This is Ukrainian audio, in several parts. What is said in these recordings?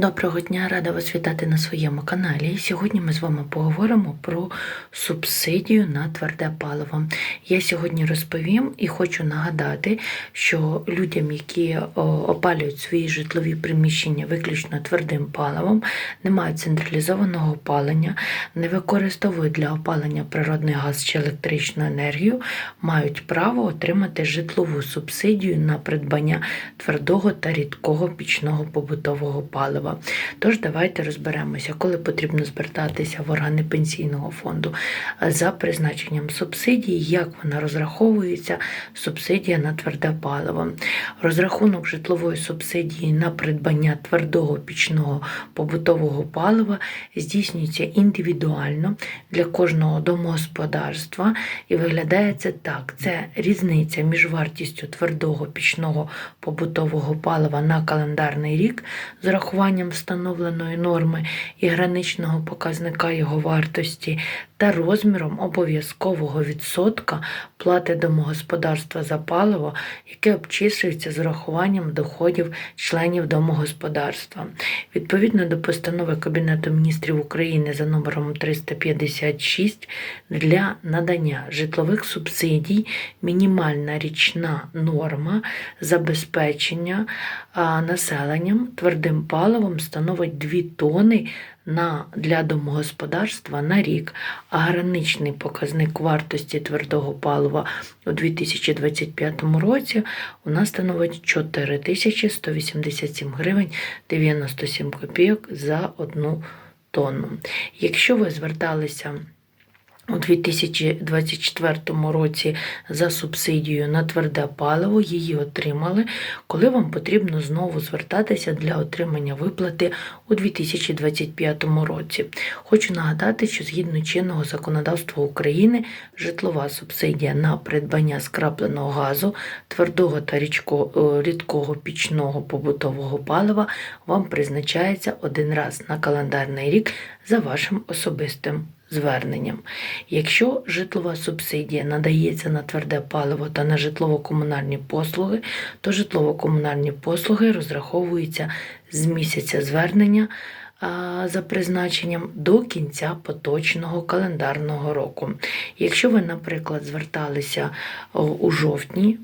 Доброго дня, рада вас вітати на своєму каналі. Сьогодні ми з вами поговоримо про субсидію на тверде паливо. Я сьогодні розповім і хочу нагадати, що людям, які опалюють свої житлові приміщення виключно твердим паливом, не мають централізованого опалення, не використовують для опалення природний газ чи електричну енергію, мають право отримати житлову субсидію на придбання твердого та рідкого пічного побутового палива. Тож давайте розберемося, коли потрібно звертатися в органи пенсійного фонду за призначенням субсидії, як вона розраховується, субсидія на тверде паливо. Розрахунок житлової субсидії на придбання твердого пічного побутового палива здійснюється індивідуально для кожного домогосподарства. І виглядає це так: це різниця між вартістю твердого пічного побутового палива на календарний рік з урахуванням встановленої норми і граничного показника його вартості та розміром обов'язкового відсотка плати домогосподарства за паливо, яке обчислюється з урахуванням доходів членів домогосподарства. Відповідно до постанови Кабінету міністрів України за номером 356 для надання житлових субсидій мінімальна річна норма забезпечення населенням твердим паливом становить 2 тони на, для домогосподарства на рік, а граничний показник вартості твердого палива у 2025 році у нас становить 4187 гривень 97 копійок за одну тонну. Якщо ви зверталися у 2024 році за субсидію на тверде паливо її отримали, коли вам потрібно знову звертатися для отримання виплати у 2025 році. Хочу нагадати, що згідно чинного законодавства України житлова субсидія на придбання скрапленого газу, твердого та рідкого пічного побутового палива вам призначається один раз на календарний рік за вашим особистим зверненням. Якщо житлова субсидія надається на тверде паливо та на житлово-комунальні послуги, то житлово-комунальні послуги розраховуються з місяця звернення. За призначенням до кінця поточного календарного року. Якщо ви, наприклад, зверталися у жовтні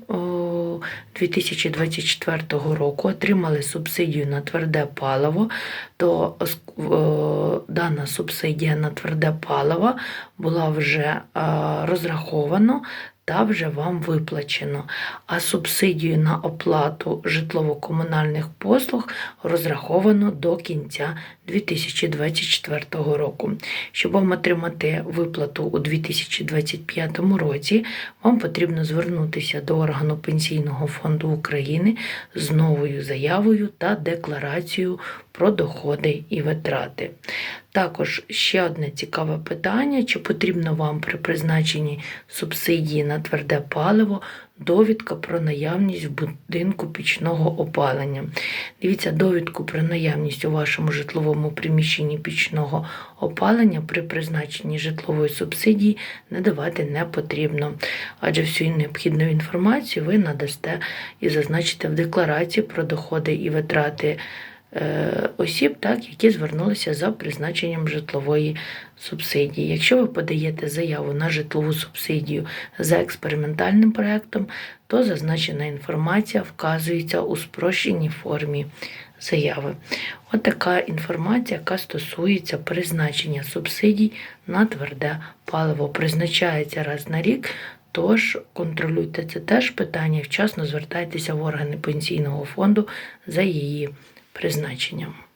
2024 року, отримали субсидію на тверде паливо, то дана субсидія на тверде паливо була вже розрахована та вже вам виплачено, а субсидію на оплату житлово-комунальних послуг розраховано до кінця 2024 року. Щоб вам отримати виплату у 2025 році, вам потрібно звернутися до органу Пенсійного фонду України з новою заявою та декларацією про доходи і витрати. Також ще одне цікаве питання: чи потрібно вам при призначенні субсидії на тверде паливо довідка про наявність в будинку пічного опалення. Дивіться, довідку про наявність у вашому житловому приміщенні пічного опалення при призначенні житлової субсидії надавати не потрібно, адже всю необхідну інформацію ви надасте і зазначите в декларації про доходи і витрати. Е, осіб, так, які звернулися за призначенням житлової субсидії. Якщо ви подаєте заяву на житлову субсидію за експериментальним проєктом, то зазначена інформація вказується у спрощеній формі заяви. От така інформація, яка стосується призначення субсидій на тверде паливо, призначається раз на рік. Тож контролюйте це теж питання, вчасно звертайтеся в органи пенсійного фонду за її призначенням.